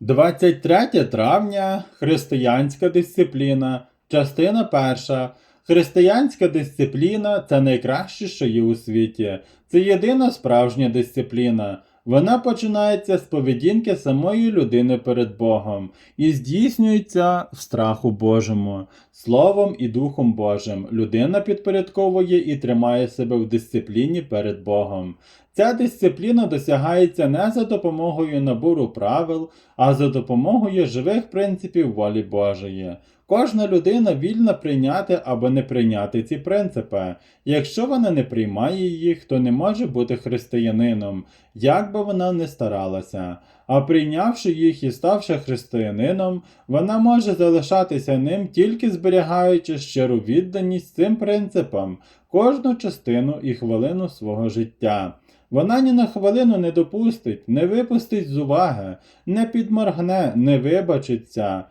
23 травня християнська дисципліна, частина перша. Християнська дисципліна це найкраще, що є у світі. Це єдина справжня дисципліна. Вона починається з поведінки самої людини перед Богом і здійснюється в страху Божому, Словом і Духом Божим. Людина підпорядковує і тримає себе в дисципліні перед Богом. Ця дисципліна досягається не за допомогою набору правил, а за допомогою живих принципів волі Божої. Кожна людина вільна прийняти або не прийняти ці принципи. Якщо вона не приймає їх, то не може бути християнином, як би вона не старалася. А прийнявши їх і ставши християнином, вона може залишатися ним тільки зберігаючи щиру відданість цим принципам кожну частину і хвилину свого життя. Вона ні на хвилину не допустить, не випустить з уваги, не підморгне, не вибачиться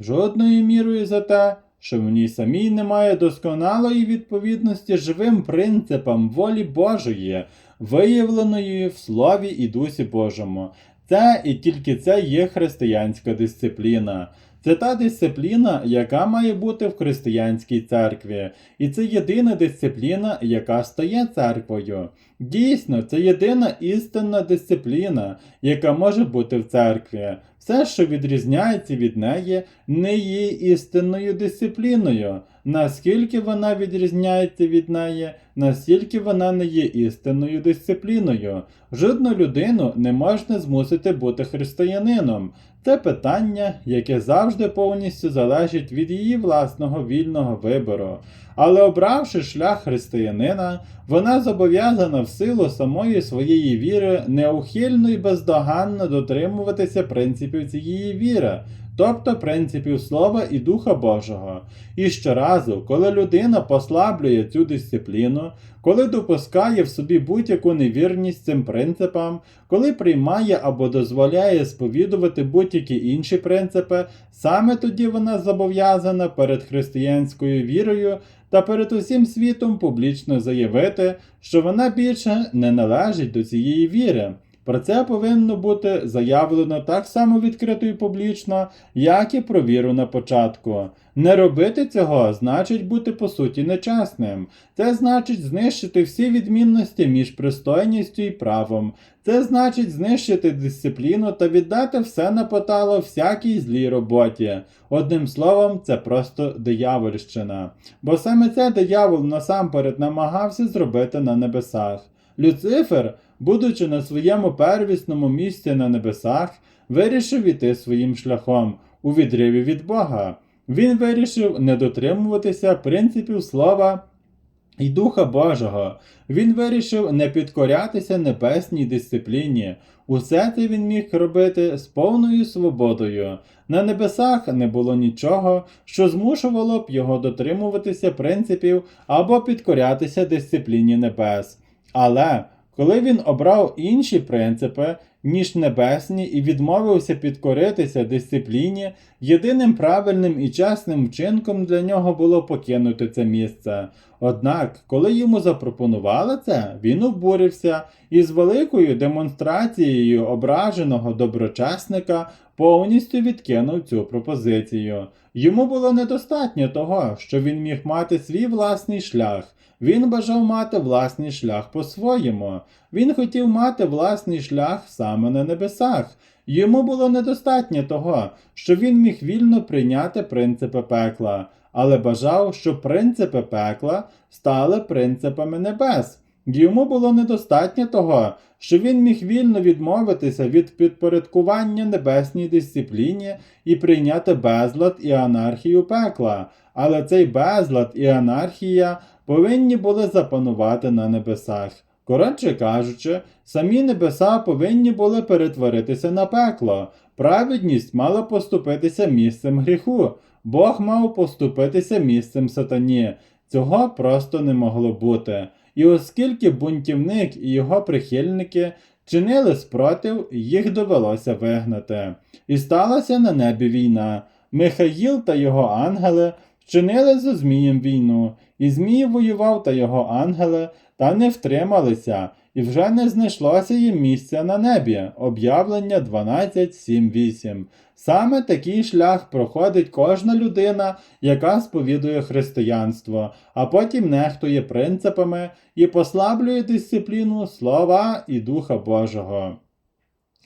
жодною мірою за те, що в ній самій немає досконалої відповідності живим принципам волі Божої, виявленої в Слові і Дусі Божому. Це і тільки це є християнська дисципліна. Це та дисципліна, яка має бути в християнській церкві, і це єдина дисципліна, яка стає церквою. Дійсно, це єдина істинна дисципліна, яка може бути в церкві. Все, що відрізняється від неї, не є істинною дисципліною. Наскільки вона відрізняється від неї, настільки вона не є істинною дисципліною. Жодну людину не можна змусити бути християнином. Це питання, яке завжди повністю залежить від її власного вільного вибору. Але обравши шлях християнина, вона зобов'язана в силу самої своєї віри неухильно і бездоганно дотримуватися принципів цієї віри, тобто принципів Слова і Духа Божого. І щоразу, коли людина послаблює цю дисципліну, коли допускає в собі будь-яку невірність цим принципам, коли приймає або дозволяє сповідувати будь-які інші принципи, саме тоді вона зобов'язана перед християнською вірою та перед усім світом публічно заявити, що вона більше не належить до цієї віри. Про це повинно бути заявлено так само відкрито і публічно, як і про віру на початку. Не робити цього значить бути по суті нечесним. Це значить знищити всі відмінності між пристойністю і правом. Це значить знищити дисципліну та віддати все на потало всякій злій роботі. Одним словом, це просто диявольщина. Бо саме це диявол насамперед намагався зробити на небесах. Люцифер, будучи на своєму первісному місці на небесах, вирішив іти своїм шляхом у відриві від Бога. Він вирішив не дотримуватися принципів слова і Духа Божого. Він вирішив не підкорятися небесній дисципліні. Усе це він міг робити з повною свободою. На небесах не було нічого, що змушувало б його дотримуватися принципів або підкорятися дисципліні небес. Але коли він обрав інші принципи, ніж небесні, і відмовився підкоритися дисципліні, єдиним правильним і чесним вчинком для нього було покинути це місце. Однак, коли йому запропонували це, він обурився і з великою демонстрацією ображеного доброчесника повністю відкинув цю пропозицію. Йому було недостатньо того, що він міг мати свій власний шлях. Він бажав мати власний шлях по-своєму. Він хотів мати власний шлях саме на небесах. Йому було недостатньо того, що він міг вільно прийняти принципи пекла, але бажав, щоб принципи пекла стали принципами небес. Йому було недостатньо того, що він міг вільно відмовитися від підпорядкування небесній дисципліні і прийняти безлад і анархію пекла, але цей безлад і анархія повинні були запанувати на небесах. Коротше кажучи, самі небеса повинні були перетворитися на пекло. Праведність мала поступитися місцем гріху, Бог мав поступитися місцем сатані. Цього просто не могло бути. І оскільки бунтівник і його прихильники чинили спротив, їх довелося вигнати. І сталася на небі війна. Михаїл та його ангели вчинили зі Змієм війну, і Змій воював та його ангели та не втрималися, і вже не знайшлося їм місця на небі. Об'явлення 12.7.8. Саме такий шлях проходить кожна людина, яка сповідує християнство, а потім нехтує принципами і послаблює дисципліну слова і Духа Божого.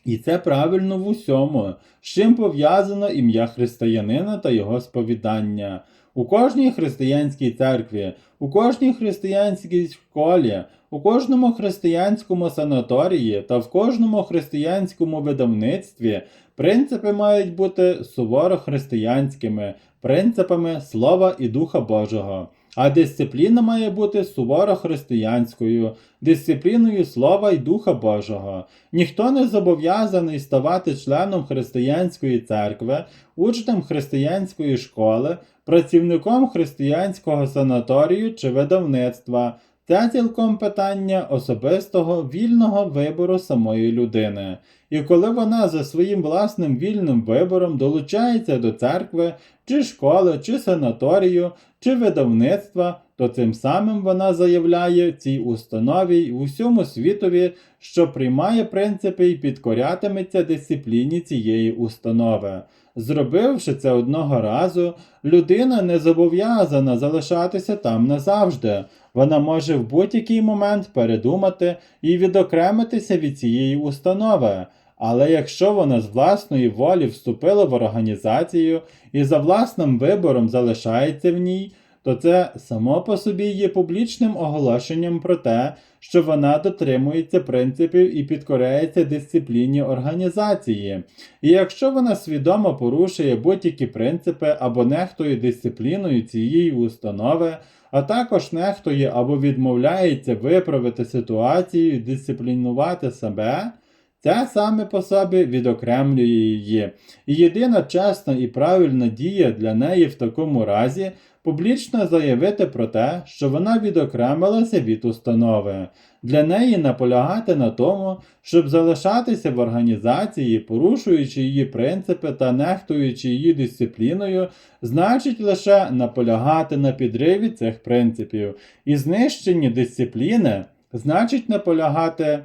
І це правильно в усьому, з чим пов'язано ім'я християнина та його сповідання. У кожній християнській церкві, у кожній християнській школі, у кожному християнському санаторії та в кожному християнському видавництві принципи мають бути суворо християнськими, принципами Слова і Духа Божого. А дисципліна має бути суворо християнською, дисципліною Слова й Духа Божого. Ніхто не зобов'язаний ставати членом християнської церкви, учнем християнської школи, працівником християнського санаторію чи видавництва. Це цілком питання особистого вільного вибору самої людини. І коли вона за своїм власним вільним вибором долучається до церкви, чи школи, чи санаторію, чи видавництва, то цим самим вона заявляє цій установі й усьому світові, що приймає принципи і підкорятиметься дисципліні цієї установи. Зробивши це одного разу, людина не зобов'язана залишатися там назавжди. Вона може в будь-який момент передумати і відокремитися від цієї установи. Але якщо вона з власної волі вступила в організацію і за власним вибором залишається в ній, то це само по собі є публічним оголошенням про те, що вона дотримується принципів і підкоряється дисципліні організації. І якщо вона свідомо порушує будь-які принципи або нехтує дисципліною цієї установи, а також нехтує або відмовляється виправити ситуацію і дисциплінувати себе, це саме по собі відокремлює її. І єдина чесна і правильна дія для неї в такому разі публічно заявити про те, що вона відокремилася від установи. Для неї наполягати на тому, щоб залишатися в організації, порушуючи її принципи та нехтуючи її дисципліною, значить лише наполягати на підриві цих принципів. І знищенні дисципліни значить наполягати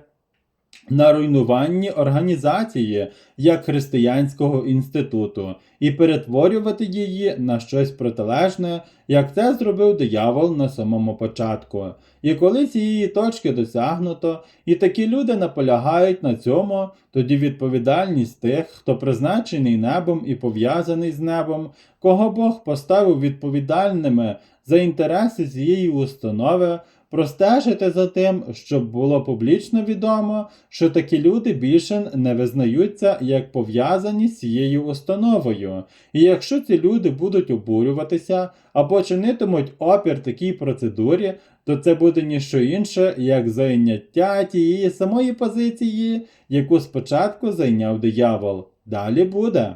на руйнуванні організації як християнського інституту і перетворювати її на щось протилежне, як це зробив диявол на самому початку. І коли цієї точки досягнуто, і такі люди наполягають на цьому, тоді відповідальність тих, хто призначений небом і пов'язаний з небом, кого Бог поставив відповідальними за інтереси цієї установи, простежити за тим, щоб було публічно відомо, що такі люди більше не визнаються як пов'язані з цією установою. І якщо ці люди будуть обурюватися або чинитимуть опір такій процедурі, то це буде ніщо інше, як зайняття тієї самої позиції, яку спочатку зайняв диявол. Далі буде.